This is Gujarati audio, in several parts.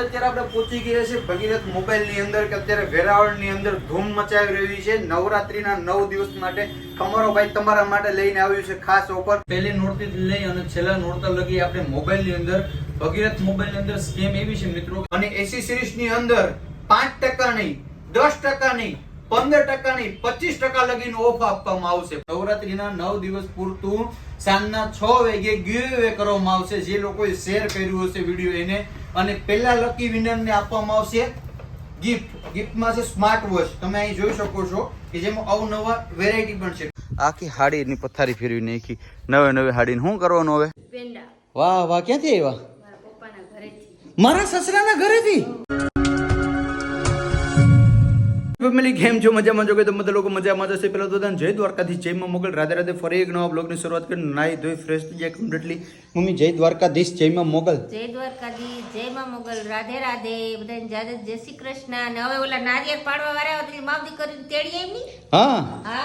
અત્યારે આપણે પહોંચી ગયા છે ભગીરથ મોબાઈલની અંદર કે અત્યારે વેરાવળની અંદર ધૂમ મચાવી રહી છે. નવરાત્રીના નવ દિવસ માટે તમારો ભાઈ તમારા માટે લઈને આવ્યું છે ખાસ ઓફર. પહેલી નોરતી લઈ અને છેલ્લા નોરતા લગી આપણે મોબાઈલની અંદર, ભગીરથ મોબાઈલની અંદર સ્કીમ એવી છે મિત્રો. અને એસી સિરીઝની અંદર પાંચ ટકા નહીં, દસ ટકા નહીં પંદર ટકાની પચીસ ટકા લગીને ઓફ આપવામાં આવશે. નવરાત્રીના નવ દિવસ પૂરતું સાંજના છ વાગે ગીવે કરવામાં આવશે. જે લોકોએ શેર કર્યું હશે વીડિયો એને. અને પહેલા લકી વિનરને આપવામાં આવશે ગિફ્ટ. ગિફ્ટમાં છે સ્માર્ટ વોચ. તમે અહીં જોઈ શકો છો કે જેમાં અવનવા વેરાયટી પણ છે. આખી હાડીની પથારી ફેરવી નાખી. નવે નવે હાડીને શું કરવાનું હવે? વાહ વાહ. ક્યાંથી આવ્યા? મારા પપ્પાના ઘરેથી. મારા સસરાના ઘરેથી? ફેમિલી કેમ છો મજામાં જો કે તો બધા લોકો મજામાં જશે. પેલા તો તને જય દ્વારકાથી જયમાં મોગલ. રાધે રાધે ફરી એક નવા બ્લોગની શરૂઆત કરી. નાઈ ધોઈ ફ્રેશ થઈ જાય કમ્પ્લીટલી મમ્મી જય દ્વારકાધીશ જયમાં મોગલ. જય દ્વારકાધીશ જયમાં મોગલ. રાધે રાધે. બધાને જાદે જય શ્રી કૃષ્ણ. અને હવે ઓલા નારિયેળ પાડવા વાળા હતી માવદી કરીને તેડી એમની હા.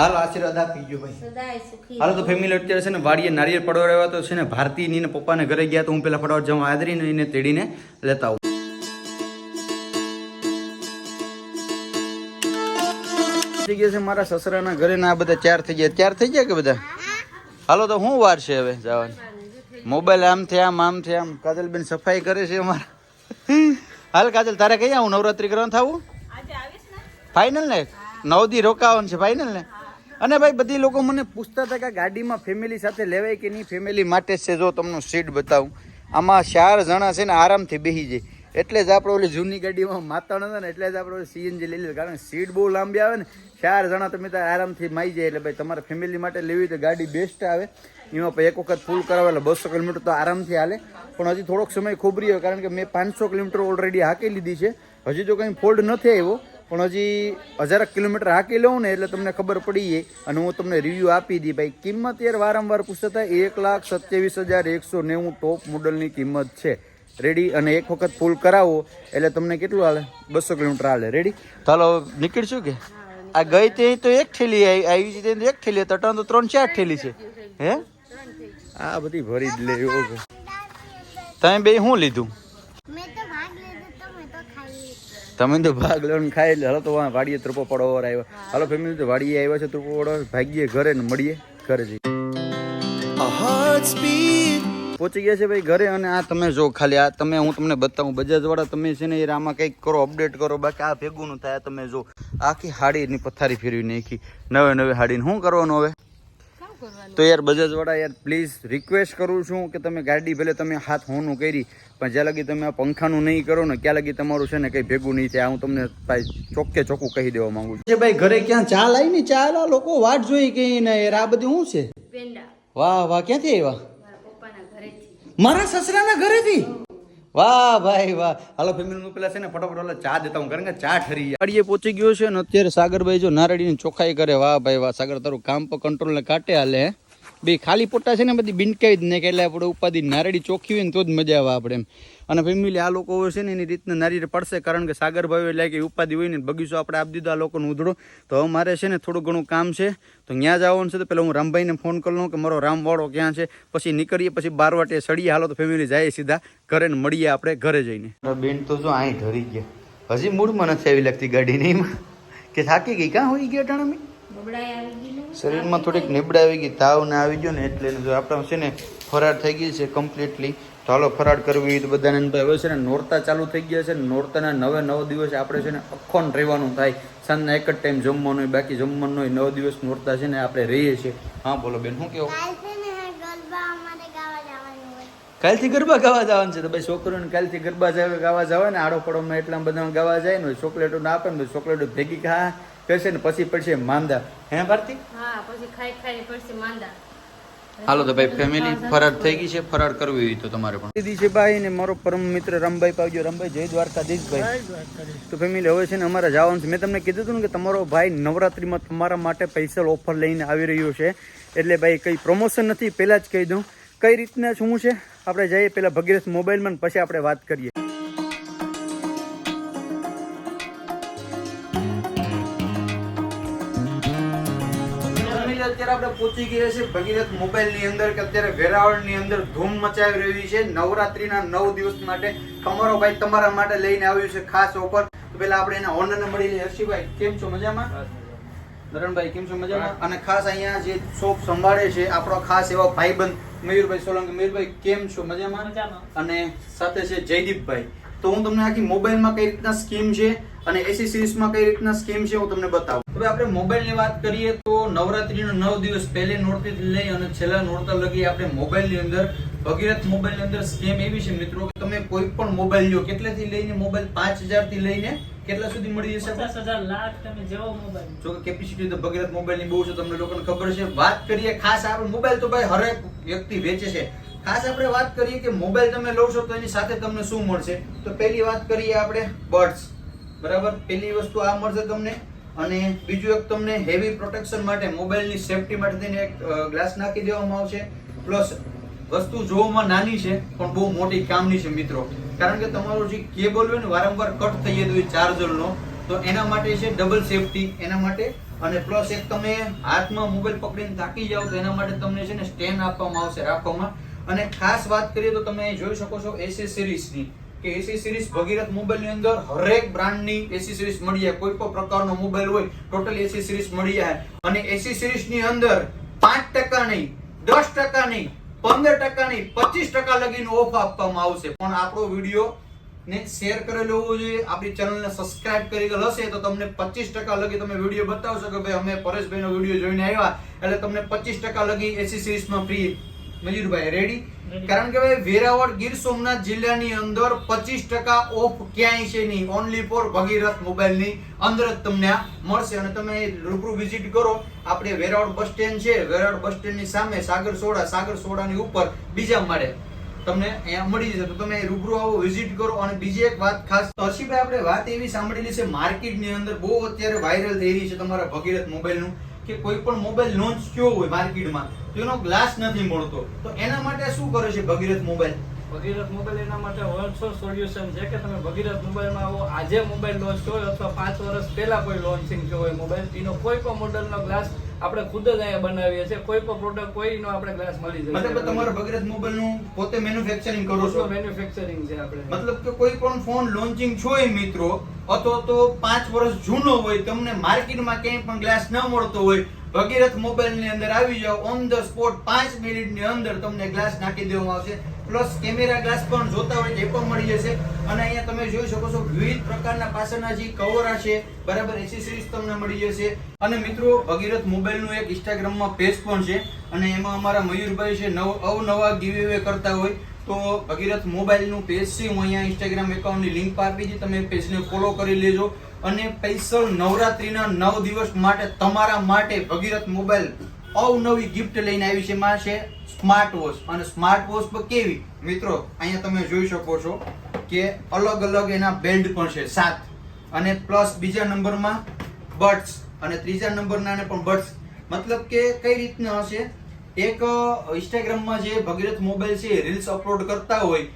હાલ આશીર્વાદ આપી ગયો ભાઈ. સદાય સુખી. હાલો તો ફેમિલી અત્યારે છે ને વાડીએ નારિયેળ પાડવા આવ્યા તો છે ને ભારતી ની ને પપ્પાને ઘરે ગયા તો હું પેલા ફટાફટ જવા આદરીને એને તેડીને લેતા થઈ ગયા છે મારા સસરાના ઘરે આ બધા ચાર થઈ ગયા. ચાર થઈ ગયા કે બધા? હાલો તો શું વાર છે હવે જવાની? મોબાઈલ આમ થયા આમ આમ થી, આમ. કાજલબેન સફાઈ કરે છે અમારા. હાલ કાજલ, તારે કઈ આવું નવરાત્રી કરવાનું થવું? ફાઇનલ ને? નવ દી રોકાવાનું છે ફાઇનલ ને? અને ભાઈ, બધી લોકો મને પૂછતા હતા કે ગાડીમાં ફેમિલી સાથે લેવાય કે નહીં? ફેમિલી માટે છે, જો તમને સીટ બતાવું. આમાં ચાર જણા છે ને આરામથી બેસી જાય. એટલે જ આપણે ઓલી જૂની ગાડીમાં માતણ હતા ને, એટલે જ આપણે સીએનજી લઈ લીધું. કારણ કે સીટ બહુ લાંબી આવે ને, ચાર જણા તમે ત્યાં આરામથી માઈ જાય. એટલે ભાઈ, તમારે ફેમિલી માટે લેવી તો ગાડી બેસ્ટ આવે. એમાં પછી એક વખત ફૂલ કરાવે, એટલે બસો કિલોમીટર તો આરામથી હાલે. પણ હજી થોડોક સમય ખૂબ રહ્યો કારણ કે મેં પાંચસો કિલોમીટર ઓલરેડી હાંકી લીધી છે. હજી તો કંઈ ફોલ્ડ નથી આવ્યો, પણ હજી હજારક કિલોમીટર હાંકી લઉં ને, એટલે તમને ખબર પડી જાય. અને હું તમને રિવ્યૂ આપી દી, ભાઈ, કિંમત યાર વારંવાર પૂછતા હતા, એક લાખ સત્યાવીસ હજાર એકસો નેવું ટોપ મોડલની કિંમત છે. રેડી અને એક વખત ફૂલ કરાવો. એટલે તમને કેટલું હાલે? બસો કિલોમીટર હાલે. રેડી તો હાલો નીકળશું કે? આ ગઈ તે તો એક ઠેલી આવી છે તે એક ઠેલી તટાણ તો ત્રણ ચાર ઠેલી છે. હે? આ બધી ભરી જ લે એવો તમે બે શું લીધું? મેં તો ભાગ લીધો તો મેં તો ખાઈ લીધું. તમે તો ભાગ લઈને ખાઈ લે. હાલો તો વાડીએ ત્રુપો પડો આવ્યો. હાલો ફેમિલી તો વાડીએ આવ્યા છે ત્રુપો પડો ભાગીએ ઘરે ને મળીએ ઘરે જઈએ. પહોંચી ગયા છે ભાઈ ઘરે અને આ તમે જો ખાલી આ તમે હું તમને બતાવું બજાજ વાળા તમે છે ને યાર આમાં કંઈક કરો અપડેટ કરો બાકી આ ભેગું ન થાય તમે જો. આખી હાડીની પથારી ફેરવી નાખી નવે નવે હાડીને શું કરવાનું હવે? તો યાર બજાજ વાળા યાર પ્લીઝ રિક્વેસ્ટ કરું છું કે તમે ગાડી ભલે તમે હાથ હોનું કરી પણ જ્યાં લગી તમે આ પંખાનું નહીં કરો ને ક્યાં લગી તમારું છે ને કંઈ ભેગું નહીં થાય. હું તમને ભાઈ ચોખ્ખે ચોખ્ખું કહી દેવા માંગુ છું. ભાઈ ઘરે ક્યાં ચા લાવી ને? ચા લોકો વાટ જોઈ કે ને યાર આ બધું શું છે? વાહ વાહ ક્યાંથી આવ્યા? મારા સસરાના ઘરેથી. વાહ ભાઈ વાહ. હાલો ફેમિલી પેલા છે ને ફટાફટ ઓલા ચા દેતા હું કારણ કે ચા ઠરી અડીએ પહોંચી ગયો છે ને અત્યારે સાગરભાઈ જો નારડીની ચોખાઈ કરે. વાહ ભાઈ વાહ સાગર તારું કામ પર કંટ્રોલ ને કાટે હાલે. બે ખાલી પોટા છે ને, બધી બિનકાઈ જ નહીં એટલે આપણે ઉપાધિ નારેડી ચોખ્ખી હોય ને, તો જ મજા આવે આપણે એમ. અને ફેમિલી આ લોકો છે ને, એની રીતના નારી પડશે, કારણ કે સાગરભાઈ એટલે કે ઉપાધિ હોય ને, બગીચો આપણે આપી દીધો, આ લોકોને ઉધડો. તો હવે મારે છે ને, થોડું ઘણું કામ છે. તો ત્યાં જવાનું છે, તો પેલા હું રામભાઈને ફોન કરી લઉં કે મારો રામવાળો ક્યાં છે? પછી નીકળીએ, પછી બાર વાટે સડીએ હાલો, તો ફેમિલી જાય સીધા ઘરે ને મળીએ આપણે ઘરે જઈને. બેન તો જો અહીં ધરી ગયા. હજી મૂડમાં નથી આવી લાગતી ગાડીની કે થાકી ગઈ? કાં હોઈ ગયા ટાણા મેં? બબડાઈ આવી ગઈ ને? શરીરમાં થોડીક નીબડા આવી ગઈ તાવ ને આવી ગયો ને એટલે જો આપણે છે ને ફરાર થઈ ગઈ છે કમ્પ્લીટલી તો હાલો ફરાર કરવી તો બધાને હવે છે ને નોરતા ચાલુ થઈ ગયા છે ને નોરતાના નવે નવ દિવસ આપણે છે ને અખોન રહેવાનું થાય. સાંજના એક જ ટાઈમ જમવાનું હોય બાકી જમવાનું હોય નવ દિવસ નોરતા છે ને આપણે રહીએ છીએ. હા બોલો બેન શું કેવું કાલ છે ને ગરબા અમારે ગાવા જવાનું હોય. કાલથી ગરબા ગાવા જવાનું છે? તો ભાઈ છોકરીઓને કાલથી ગરબા જાવે ગાવા જવાય ને આડો પડોમાં એટલા બધા ગાવા જાય ને ચોકલેટો ના આપે ને ચોકલેટો ભેગી ખા. કરશે ને પછી પડશે માંદા. હે ભારતી? હા પછી ખાઈ ખાઈ પડશે માંદા. હાલો તો ભાઈ ફેમિલી ફરાર થઈ ગઈ છે ફરાર કરવી હોય તો તમારે પણ. દીદી છે ભાઈ ને મારો પરમ મિત્ર રામભાઈ પાવજો. રામભાઈ જય દ્વારકાધીશ ભાઈ. તો ફેમિલી હવે છે ને અમારે જવાનું છે. મેં તમને કીધું હતું ને કે તમારો ભાઈ નવરાત્રીમાં તમારા માટે સ્પેશિયલ ઓફર લઈને આવી રહ્યો છે. એટલે ભાઈ કંઈ પ્રમોશન નથી પહેલાં જ કહી દઉં. કઈ રીતના શું છે? આપણે જઈએ પહેલાં ભગીરથ મોબાઈલમાં ને પછી આપણે વાત કરીએ. પહોંચી ગયા છે. ભગીરથ મોબાઈલની અંદર કે અત્યારે વેરાવળની અંદર ધૂમ મચાવી રહી છે. નવરાત્રીના નવ દિવસ માટે તમારો ભાઈ તમારા માટે લઈને આવ્યું છે ખાસ ઓફર. તો પેલા આપણે એના ઓનરને મળી લઈએ હર્ષિભાઈ કેમ છો? મજામાં? નરણભાઈ કેમ છો? મજામાં? અને ખાસ અહીંયા જે શોપ સંભાળે છે આપણો ખાસ એવા ભાઈબંધ મયુરભાઈ સોલંકી. મયુરભાઈ કેમ છો? મજામાં. અને સાથે છે જયદીપભાઈ. તો હું તમને આખી મોબાઈલમાં કઈ રીતના સ્કીમ છે અને એસેસરીઝમાં કઈ રીતના સ્કીમ છે હું તમને બતાવું. હવે આપણે મોબાઈલની વાત કરીએ તો નવરાત્રીનો નવ દિવસ પહેલે નોરતી લઈ અને છેલ્લા નોરતા લગી આપણે મોબાઈલની અંદર ભગીરથ મોબાઈલની અંદર સ્કીમ એવી છે મિત્રો કે તમે કોઈ પણ મોબાઈલ લ્યો કેટલાથી લઈને મોબાઈલ? પાંચથી લઈને કેટલા સુધી મળી જશે? પચાસ હજાર લાખ તમે જેવો મોબાઈલ. જો કે કેપેસિટી તો ભગીરથ મોબાઈલની બહુ છે તમને લોકોને ખબર છે. વાત કરીએ ખાસ આપણે મોબાઈલ તો ભાઈ હરેક વ્યક્તિ વેચે છે. ખાસ આપણે વાત કરીએ કે મોબાઈલ તમે લો છો તો એની સાથે તમને શું મળશે? તો પહેલી વાત કરીએ આપણે બર્ડ્સ. બરાબર? પહેલી વસ્તુ આ મળશે તમને. અને બીજું એક તમને હેવી પ્રોટેક્શન માટે, મોબાઈલની સેફટી માટે તેને એક ગ્લાસ નાખી દેવામાં આવશે. પ્લસ, વસ્તુ જોવામાં નાની છે, પણ બહુ મોટી કામની છે મિત્રો. કારણ કે તમારો જે કેબલ હોય ને, વારંવાર કટ થઈ જતો હોય ચાર્જરનો. તો એના માટે છે ડબલ સેફટી, એના માટે. અને પ્લસ એક તમે હાથમાં મોબાઈલ પકડીને થાકી જાઓ તો એના માટે તમને છે ને સ્ટેન્ડ આપવામાં આવશે રાખવામાં. અને ખાસ વાત કરીએ તો તમે જોઈ શકો છો એસી સિરીઝની કે એસી સિરીઝ ભગીરથ મોબાઈલની અંદર હરેક બ્રાન્ડની એસી સિરીઝ મળી જાય. કોઈ પણ પ્રકારનો મોબાઈલ હોય ટોટલ એસી સિરીઝ મળી જાય. અને એસી સિરીઝની અંદર પાંચ ટકા નહીં, દસ ટકા નહીં, પંદર ટકા નહીં, પચીસ ટકા લગીનો ઓફ આપવામાં આવશે. પણ આપણો વીડિયો ને શેર કરેલો હોવો જોઈએ. આપણી ચેનલને સબસ્ક્રાઇબ કરેલ હશે તો તમને પચીસ ટકા લગી તમે વીડિયો બતાવશો કે ભાઈ અમે પરેશભાઈનો વીડિયો જોઈને આવ્યા. એટલે તમને પચીસ ટકા લગી એસી સિરીઝમાં ફ્રી મયુરભાઈ રેડી કારણ કે ભાઈ વેરાવળ ગીર સોમનાથ જિલ્લાની અંદર પચીસ ટકા ઓફ ક્યાંય છે નહીં. ઓનલી ફોર ભગીરથ મોબાઈલની અંદર જ તમને આ મળશે. અને તમે રૂબરૂ વિઝિટ કરો. આપણે વેરાવળ બસ સ્ટેન્ડ છે. વેરાવળ બસ સ્ટેન્ડની સામે સાગર સોડા. સાગર સોડાની ઉપર બીજા માળે તમને અહીંયા મળી જશે. તો તમે રૂબરૂ આવો વિઝિટ કરો. અને બીજી એક વાત ખાસ હર્ષિભાઈ આપણે વાત એવી સાંભળેલી છે માર્કેટની અંદર બહુ અત્યારે વાયરલ થઈ રહી છે તમારા ભગીરથ મોબાઈલનું. કે કોઈ પણ મોબાઈલ લોન્ચ થયો હોય માર્કેટમાં, તો એનો ગ્લાસ નથી મળતો. તો એના માટે શું કરે છે ભગીરથ મોબાઈલ? ભગીરથ મોબાઈલ એના માટે વર્લ્ડ સોલ્યુશન છે કે તમે ભગીરથ મોબાઈલમાં આવો, આજે મોબાઈલ લોન્ચ થયો અથવા પાંચ વર્ષ પહેલા કોઈ લોન્ચિંગ થયો હોય મોબાઈલ, એનો કોઈ પણ મોડલનો ગ્લાસ આપણે ખુદ જ અહીંયા બનાવીએ છીએ. કોઈ પણ પ્રોડક્ટ કોઈનો આપણે ગ્લાસ મળી જાય. મતલબ તમારો તમારા મોબાઈલનું પોતે મેન્યુફેક્ચરિંગ કરો છો? મેન્યુફેક્ચરિંગ છે આપણે. મતલબ કે કોઈ પણ ફોન લોન્ચિંગ હોય મિત્રો અથવા તો પાંચ વર્ષ જૂનો હોય તમને માર્કેટમાં ક્યાંય પણ ગ્લાસ ન મળતો હોય ભગીરથ મોબાઈલની અંદર આવી જાઓ ઓન ધ સ્પોટ પાંચ મિનિટની અંદર તમને ગ્લાસ નાખી દેવામાં આવશે. પ્લસ કેમેરા ગ્લાસ પણ જોતા હોય એ પણ મળી જશે. અને અહીંયા તમે જોઈ શકો છો, વિવિધ પ્રકારના પાછળના જે કવર છે, બરાબર એસેસરીઝ તમને મળી જશે. અને મિત્રો, ભગીરથ મોબાઈલનું એક ઇન્સ્ટાગ્રામમાં પેજ પણ છે. અને એમાં અમારા મયુરભાઈ છે, નવ, અવનવા ગીવે કરતા હોય. તો ભગીરથ મોબાઈલનું પેજ છે, હું અહીંયા ઇન્સ્ટાગ્રામ એકાઉન્ટની લિંક આપી છે તમે પેજને ફોલો કરી લેજો. અને સ્પેશિયલ નવરાત્રીના નવ દિવસ માટે તમારા માટે ભગીરથ મોબાઈલ અવનવી ગિફ્ટ લઈને આવી છે માં છે સ્માર્ટ વોચ અને સ્માર્ટ વોચ પર કેવી? મિત્રો, અહીંયા તમે જોઈ શકો છો કે અલગ અલગ એના બેલ્ટ પણ છે, સાત. અને પ્લસ બીજા નંબરમાં બર્ડ્સ અને ત્રીજા નંબરના પણ બર્ડ્સ મતલબ કે કઈ રીતના હશે? એક ઇન્સ્ટાગ્રામમાં જે ભગીરથ મોબાઈલ છે રીલ્સ અપલોડ કરતા હોય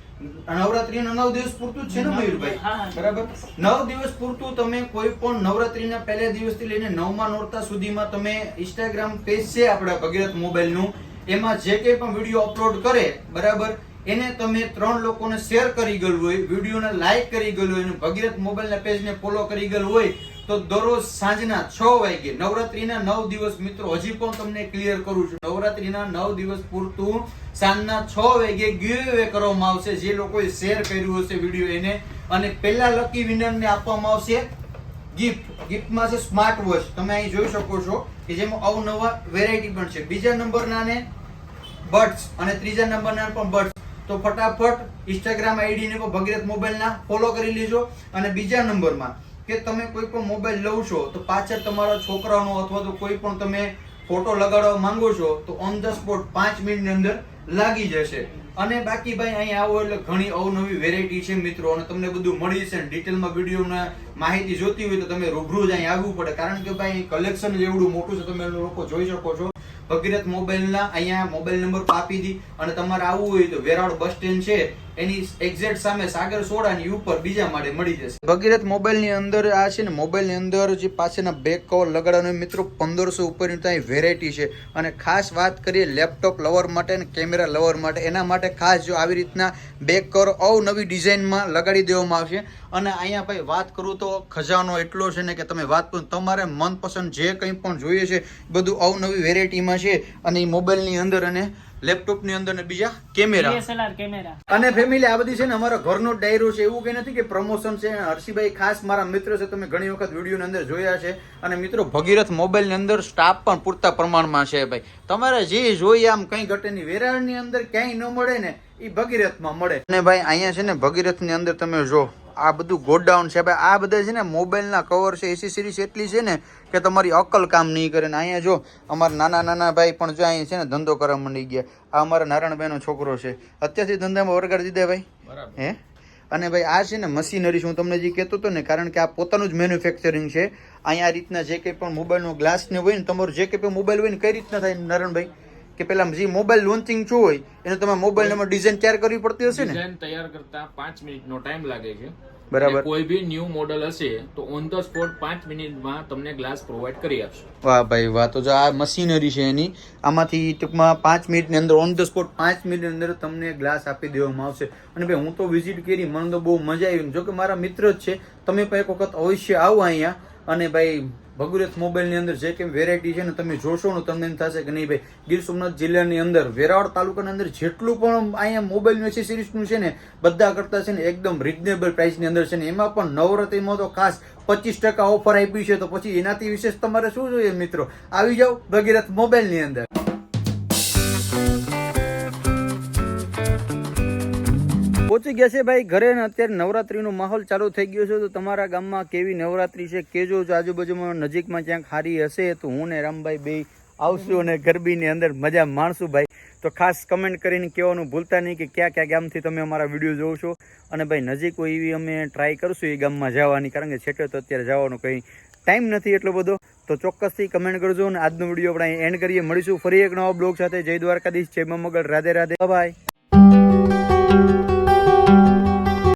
નવરાત્રીના નવ દિવસ પૂરતું જ છે ને મયુરભાઈ બરાબર. નવ દિવસ પૂરતું તમે કોઈ પણ નવરાત્રીના પહેલા દિવસથી લઈને નવમા નોરતા સુધીમાં તમે ઇન્સ્ટાગ્રામ પેજ છે આપણા ભગીરથ મોબાઈલનું એમાં જે કંઈ પણ વીડિયો અપલોડ કરે બરાબર એને તમે ત્રણ લોકોને શેર કરી ગયેલું હોય વિડીયોને લાઈક કરી ગયેલું હોય અને ભગીરથ મોબાઈલના પેજને ફોલો કરી ગયેલું હોય તો દરરોજ સાંજના છ વાગે નવરાત્રીના નવ દિવસ મિત્રો, હજી પણ તમને ક્લિયર કરું છું. નવરાત્રીના નવ દિવસ પૂરતું સાંજના છ વાગે ગીવે કરવામાં આવશે. જે લોકોએ શેર કર્યું હશે વીડિયો એને. અને પહેલા લકી વિનરને આપવામાં આવશે ગિફ્ટ ગિફ્ટમાં છે સ્માર્ટ વોચ તમે અહીં જોઈ શકો છો કે જેમાં અવનવા વેરાયટી પણ છે. બીજા નંબરના ને બર્ડ્સ અને ત્રીજા નંબરના પણ બર્ડ્સ તો ફટાફટ ઇન્સ્ટાગ્રામ આઈડીને પણ ભગીરથ મોબાઈલના ફોલો કરી લેજો. અને બીજા નંબરમાં કે તમે કોઈ પણ મોબાઈલ લવ છો, તો પાછળ તમારા છોકરાનો અથવા તો કોઈ પણ તમે ફોટો લગાડવા માંગો છો, તો ઓન ધ સ્પોટ પાંચ મિનિટની અંદર લાગી જશે. અને બાકી ભાઈ અહીં આવો એટલે ઘણી અવનવી વેરાયટી છે મિત્રો, અને તમને બધું મળી જશે. ડિટેલમાં વિડીયોના માહિતી જોતી હોય તો તમે રૂબરૂ જ અહીં આવવું પડે. કારણ કે ભાઈ કલેક્શન જેવડું મોટું છે, તમે લોકો જોઈ શકો છો. ભગીરથ મોબાઈલના અહીંયા મોબાઈલ નંબર આપી દી. અને તમારે આવવું હોય તો વેરાળ બસ સ્ટેન્ડ છે. એની એક્ઝેક્ટ સામે સાગર સોડાની ઉપર બીજા માળે મળી જશે. ભગીરથ મોબાઈલની અંદર આ છે ને, મોબાઈલની અંદર જે પાછળના બેક કવર લગાડવાનો મિત્રો, પંદરસો ઉપરની ત્યાં વેરાયટી છે. અને ખાસ વાત કરીએ લેપટોપ લવર માટે અને કેમેરા લવર માટે, એના માટે ખાસ જો આવી રીતના બેક કવર અવનવી ડિઝાઇનમાં લગાડી દેવામાં આવશે. અને અહીંયા ભાઈ વાત કરું તો ખજાનો એટલો છે ને કે તમે વાત કરો તમારે મનપસંદ જે કંઈ પણ જોઈએ છે, બધું અવનવી વેરાયટીમાં છે. અને એ મોબાઈલની અંદર અને લેપટોપની અંદર ને બીજા કેમેરા. કેમેરા. અને ફેમિલી આ બધી છે ને અમારા ઘરનો ડાયરો છે. એવું કઈ નથી કે પ્રમોશન છે. હર્ષિભાઈ ખાસ મારા મિત્ર છે. તમે ઘણી વખત વિડીયોની અંદર જોયા છે. અને મિત્રો ભગીરથ મોબાઈલની અંદર સ્ટાફ પણ પૂરતા પ્રમાણમાં છે ભાઈ. તમારે જે જોઈએ આમ કઈ ઘટેની વેરાળની અંદર ક્યાંય ન મળે ને એ ભગીરથમાં મળે. અને ભાઈ અહીંયા છે ને ભગીરથની અંદર તમે જો આ બધું ગોડાઉન છે. ભાઈ આ બધા છે ને મોબાઈલના કવર છે એસી સિરીઝ એટલી છે ને કે તમારી અકલ કામ નહીં કરે ને અહીંયા જો અમારા નાના નાના ભાઈ પણ જો અહીંયા છે ને ધંધો કરવા માંડી ગયા. આ અમારા નારાયણભાઈનો છોકરો છે. અત્યારથી ધંધામાં વરગાડી દીધા ભાઈ. હે? અને ભાઈ આ છે ને મશીનરી હું તમને જે કહેતો હતો ને કારણ કે આ પોતાનું જ મેન્યુફેક્ચરિંગ છે. અહીંયા આ રીતના જે કંઈ પણ મોબાઈલનો ગ્લાસ ને હોય ને તમારું જે કંઈ પણ મોબાઈલ હોય ને કઈ રીતના થાય નારાયણભાઈ કે પેલા જે મોબાઈલ લોન્ચિંગ શું હોય એને તમે મોબાઈલ ડિઝાઇન તૈયાર કરવી પડતી હશે ને? ડિઝાઇન તૈયાર કરતા પાંચ મિનિટનો ટાઈમ લાગે છે. બરાબર. કોઈ બી ન્યૂ મોડલ હશે તો ઓન ધ સ્પોટ પાંચ મિનિટમાં તમને ગ્લાસ પ્રોવાઈડ કરી આપશે. વાહ ભાઈ વાહ. તો જો આ મશીનરી છે એની આમાંથી ટૂંકમાં પાંચ મિનિટની અંદર ઓન ધ સ્પોટ પાંચ મિનિટની અંદર તમને ગ્લાસ આપી દેવામાં આવશે. અને ભાઈ હું તો વિઝિટ કરી મને તો બહુ મજા આવી. જો કે મારા મિત્ર જ છે તમે પણ એક વખત અવશ્ય આવો અહીંયા. અને ભાઈ ભગુરથ મોબાઈલની અંદર જે કેમ વેરાયટી છે ને તમે જોશો ને તમને એમ થશે કે નહીં ભાઈ, ગીર સોમનાથ જિલ્લાની અંદર, વેરાવળ તાલુકાની અંદર જેટલું પણ અહીંયા મોબાઈલનું સિરીઝનું છે ને, બધા કરતા છે ને એકદમ રિઝનેબલ પ્રાઇસની અંદર છે ને, એમાં પણ નવરાત્રિમાં તો ખાસ પચીસ ટકા ઓફર આપી છે, તો પછી એનાથી વિશેષ તમારે શું જોઈએ મિત્રો? આવી જાઓ ભગીરથ મોબાઈલની અંદર. પહોંચી ગયા છે ભાઈ ઘરે ને અત્યારે નવરાત્રીનો માહોલ ચાલુ થઈ ગયો છે. તો તમારા ગામમાં કેવી નવરાત્રી છે કેજો આજુબાજુમાં નજીકમાં ક્યાંક હારી હશે તો હું ને રામભાઈ બે આવશું અને ગરબીની અંદર મજા માણશું ભાઈ. તો ખાસ કમેન્ટ કરીને કહેવાનું ભૂલતા નહીં કે કયા કયા ગામથી તમે અમારા વીડિયો જોવો છો. અને ભાઈ નજીક હોય એવી અમે ટ્રાય કરશું એ ગામમાં જવાની, કારણ કે છેટે તો અત્યારે જવાનો કંઈ ટાઈમ નથી એટલો બધો. તો ચોક્કસથી કમેન્ટ કરજો અને આજનો વીડિયો આપણે એન્ડ કરીએ. મળીશું ફરી એક નવા બ્લોગ સાથે. જય દ્વારકાધીશ, જય મગલ રાધે રાધે. બાય